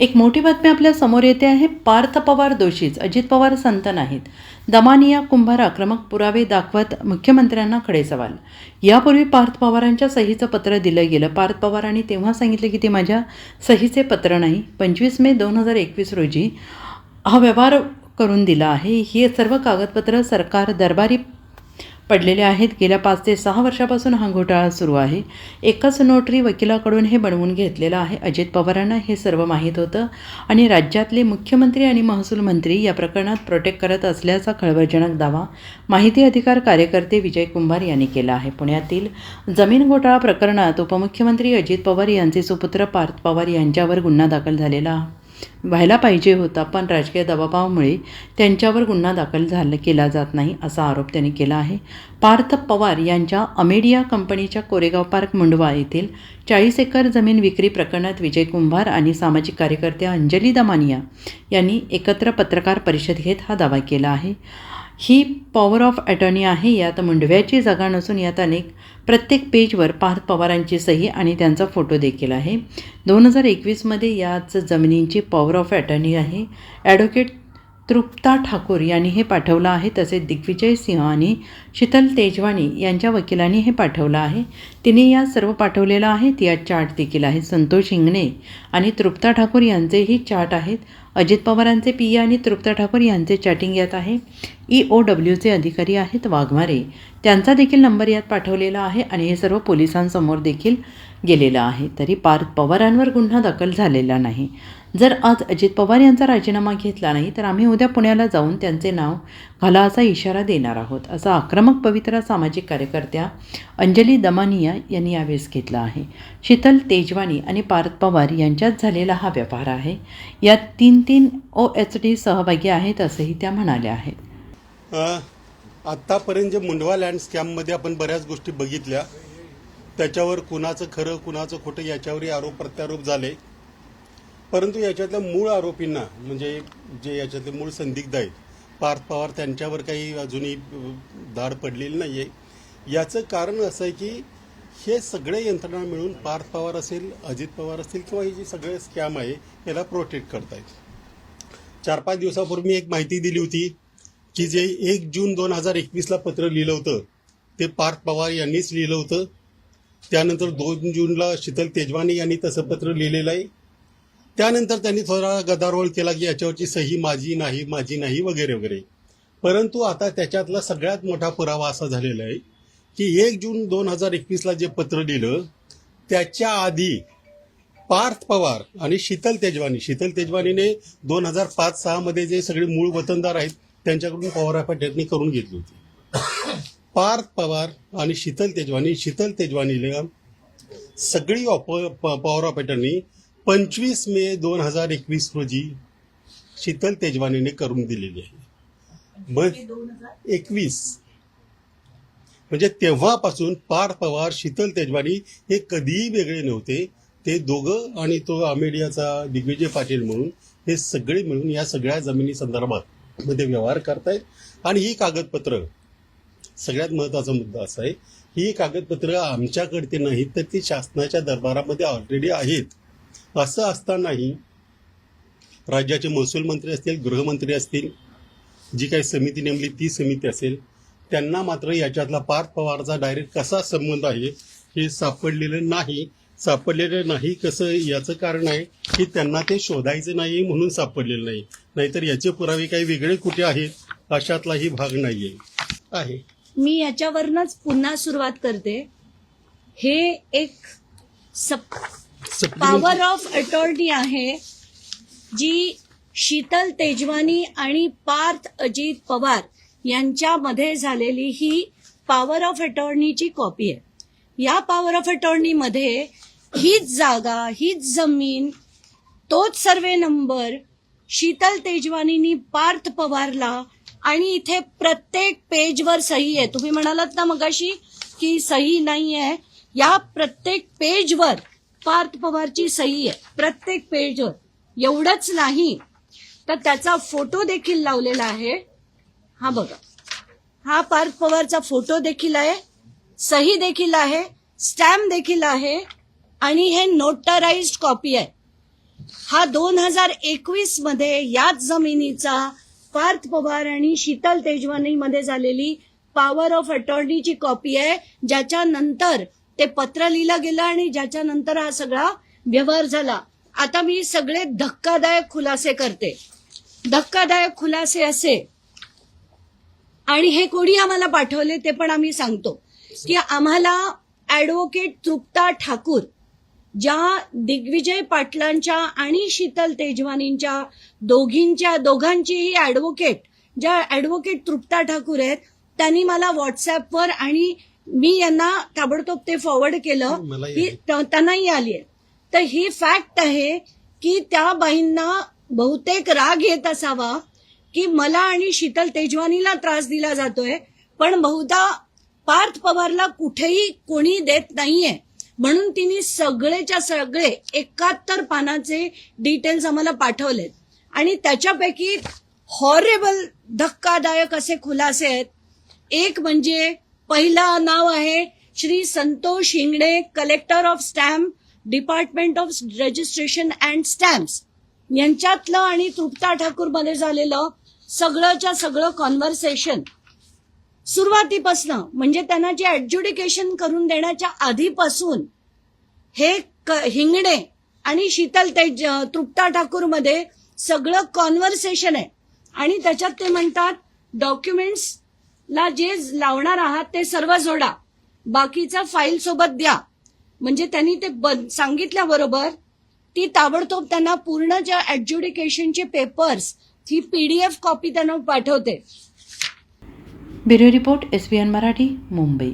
एक मोठी बातमी आपल्यासमोर येते आहे पार्थ पवार दोषीच अजित पवार संत नाहीत. दमानिया कुंभार आक्रमक पुरावे दाखवत मुख्यमंत्र्यांना खडे सवाल. यापूर्वी पार्थ पवारांच्या सहीचं पत्र दिलं गेलं. पार्थ पवारांनी तेव्हा सांगितलं की ते माझ्या सहीचे पत्र नाही. पंचवीस मे दोन हजार एकवीस रोजी हा व्यवहार करून दिला आहे. हे सर्व कागदपत्र सरकार दरबारी पडलेले आहेत. गेल्या पाच ते सहा वर्षापासून हा घोटाळा सुरू आहे. एकाच नोटरी वकिलाकडून हे बनवून घेतलेलं आहे. अजित पवारांना हे सर्व माहीत होतं. आणि राज्यातले मुख्यमंत्री आणि महसूल मंत्री या प्रकरणात प्रोटेक्ट करत असल्याचा खळबळजनक दावा माहिती अधिकार कार्यकर्ते विजय कुंभार यांनी केला आहे. पुण्यातील जमीन घोटाळा प्रकरणात उपमुख्यमंत्री अजित पवार यांचे सुपुत्र पार्थ पवार यांच्यावर गुन्हा दाखल झालेला. व्हायला पाहिजे होता पण राजकीय दबावामुळे त्यांच्यावर गुन्हा दाखल झाला केला जात नाही असा आरोप त्यांनी केला आहे. पार्थ पवार यांच्या अमेडिया कंपनीच्या कोरेगाव पार्क मुंडवा येथील चाळीस एकर जमीन विक्री प्रकरणात विजय कुंभार आणि सामाजिक कार्यकर्त्या अंजली दमानिया यांनी एकत्र पत्रकार परिषद घेत हा दावा केला आहे. ही पॉवर ऑफ अटॉर्नी आहे यात मुंडव्याची जागा नसून यात अनेक प्रत्येक पेजवर पार्थ पवारांची सही आणि त्यांचा फोटो देखील आहे. दोन हजार एकवीसमध्ये याच जमिनींची पॉवर ऑफ अटर्नी आहे. ॲडव्होकेट तृप्ता ठाकूर यांनी हे पाठवलं आहे. तसेच दिग्विजय सिंह आणि शीतल तेजवानी यांच्या वकिलांनी हे पाठवलं आहे. तिने या सर्व पाठवलेलं आहे. ती आज चार्ट देखील आहे. संतोष हिंगणे आणि तृप्ता ठाकूर यांचेही चार्ट आहेत. अजित पवारांचे पी आणि तृप्ता ठाकूर यांचे चॅटिंग यात आहे. ई ओ डब्ल्यूचे अधिकारी आहेत वाघमारे. त्यांचा देखील नंबर यात पाठवलेला आहे आणि हे सर्व पोलिसांसमोर देखील गेलेलं आहे. तरी पार्थ पवारांवर गुन्हा दाखल झालेला नाही. जर आज अजित पवार यांचा राजीनामा घेतला नाही तर आम्ही उद्या पुण्याला जाऊन त्यांचे नाव घाला असा इशारा देणार आहोत असा आक्रमक पवित्रा सामाजिक कार्यकर्त्या अंजली दमानिया यांनी यावेळेस घेतला आहे. शीतल तेजवानी आणि पार्थ पवार यांच्यात झालेला हा व्यवहार आहे. यात तीन तीन ओ एच डी सहभागी आहेत असंही त्या म्हणाल्या आहेत. आत्तापर्यंत जे मुंडवा लँड स्कॅममध्ये आपण बऱ्याच गोष्टी बघितल्या. त्याच्यावर कुणाचं खरं कुणाचं खोटं याच्यावरही आरोप प्रत्यारोप झाले. परंतु याच्यातल्या मूळ आरोपींना म्हणजे जे याच्यातले मूळ संदिग्ध आहेत पार्थ पवार त्यांच्यावर काही अजूनही धाड पडलेली नाही आहे याचं कारण असं आहे की हे सगळे यंत्रणा मिळून पार्थ पवार असेल अजित पवार असतील किंवा हे जे सगळे स्कॅम आहे याला प्रोटेक्ट करतायत. चार पाच दिवसापूर्वी मी एक माहिती दिली होती की जे एक जून दोन हजार एकवीसला पत्र लिहिलं होतं ते पार्थ पवार यांनीच लिहिलं होतं. त्यानंतर दोन जूनला शीतल तेजवानी यांनी तसं पत्र लिहिलेलं आहे. त्यानंतर त्यांनी थोडा गदारोळ केला की याच्यावरची सही माझी नाही माझी नाही वगैरे वगैरे. परंतु आता त्याच्यातला सगळ्यात मोठा पुरावा असा झालेला आहे की एक जून दोन हजार एकवीसला जे पत्र लिहिलं त्याच्या आधी पार्थ पवार आणि शीतल तेजवानी शीतल तेजवानीने दोन हजार पाच सहामध्ये जे सगळे मूळ वतनदार आहेत त्यांच्याकडून पवार ऑफ करून घेतली होती. पार्थ पवार आणि शीतल तेजवानी शीतल तेजवानीला सगळी पॉवर ऑफ पंचवीस मे दोन हजार एकवीस रोजी शीतल तेजवानीने करून दिलेली आहे. मग एकवीस. म्हणजे तेव्हापासून पार्थ पवार शीतल तेजवानी हे कधीही वेगळे नव्हते. ते दोघं आणि तो अमेडियाचा दिग्विजय पाटील म्हणून हे सगळे मिळून या सगळ्या जमिनी संदर्भात मध्ये व्यवहार करतायत. आणि ही कागदपत्र सगळ्यात महत्त्वाचा मुद्दा असा आहे ही कागदपत्र आमच्याकडे नाहीत तर ती शासनाच्या दरबारामध्ये ऑलरेडी आहेत. असं असतानाही राज्याचे महसूल मंत्री असतील गृहमंत्री असतील जी काही समिती नेमली ती समिती असेल त्यांना मात्र याच्यातला पार्थ पवारचा डायरेक्ट कसा संबंध आहे हे सापडलेलं नाही. सापडलेलं नाही कसं याचं कारण आहे की त्यांना ते शोधायचं नाही म्हणून सापडलेलं नाही. नाहीतर याचे पुरावे काही वेगळे कुठे आहेत अशातलाही भाग नाही आहे. मी याच्यावरनच पुन्हा सुरुवात करते. हे एक पॉवर ऑफ अटॉर्नी आहे जी शीतल तेजवानी आणि पार्थ अजित पवार यांच्यामध्ये झालेली ही पॉवर ऑफ अटॉर्नीची कॉपी आहे. या पॉवर ऑफ अटॉर्नीमध्ये हीच जागा हीच जमीन तोच सर्वे नंबर शीतल तेजवानीनी पार्थ पवारला आणि इथे प्रत्येक पेजवर सही आहे. तुम्ही म्हणालात ना मगाशी की सही नाही आहे या प्रत्येक पेजवर पार्थ पवारची सही आहे. प्रत्येक पेजवर. एवढंच नाही तर त्याचा फोटो देखील लावलेला आहे. हा बघा. हा पार्थ पवारचा फोटो देखील आहे सही देखील आहे स्टॅम्प देखील आहे आणि हे नोटराइज्ड कॉपी आहे. हा दोन हजार एकवीसमध्ये याच जमिनीचा पार्थ पवार आणि शीतल तेजवानी मध्ये झालेली पॉवर ऑफ अटॉर्नीची कॉपी आहे ज्याच्यानंतर ते पत्र लिहिलं गेलं आणि ज्याच्यानंतर हा सगळा व्यवहार झाला. आता मी सगळे धक्कादायक खुलासे करते. धक्कादायक खुलासे असे. आणि हे कोणी आम्हाला पाठवले ते पण आम्ही सांगतो. की आम्हाला ऍडव्होकेट तृप्ता ठाकूर ज्या दिग्विजय पाटलांच्या आणि शीतल तेजवानींच्या दोघींच्या दोघांचीही ऍडव्होकेट ज्या ऍडव्होकेट तृप्ता ठाकूर आहेत त्यांनी मला व्हॉट्सअपवर आणि मी यांना ताबडतोब ते फॉरवर्ड केलं. की. त- त्यांनाही आली आहे. तर ही फॅक्ट आहे की त्या बाईंना बहुतेक राग येत असावा की मला आणि शीतल तेजवानीला त्रास दिला जातोय पण बहुधा पार्थ पवारला कुठेही कोणी देत नाहीये. म्हणून तिने सगळेच्या सगळे एकाहत्तर पानाचे डिटेल्स आम्हाला पाठवलेत. आणि त्याच्यापैकी हॉरेबल धक्कादायक असे खुलासे आहेत. एक म्हणजे पहिला नाव आहे Shri Santosh Hingane collector of stamp department of registration and stamps यांच्यातलं आणि तृप्ता ठाकूरमध्ये झालेलं सगळंच्या सगळं कॉन्व्हर्सेशन सुरुवातीपासनं म्हणजे त्यांना जे ऍडज्युडिकेशन करून देण्याच्या आधीपासून हे क- हिंगणे आणि शीतल तेज तृप्ता ठाकूरमध्ये सगळं कॉन्व्हर्सेशन आहे. आणि त्याच्यात ते म्हणतात डॉक्युमेंट्स ला जे लावणार आहात ते सर्व जोडा. बाकीचा फाईल सोबत द्या. म्हणजे त्यांनी ते सांगितल्याबरोबर ती ताबडतोब त्यांना पूर्ण ज्या ऍडज्युडिकेशनचे पेपर्स ही पीडीएफ कॉपी त्यांना पाठवते. Bureau report S B N Marathi Mumbai.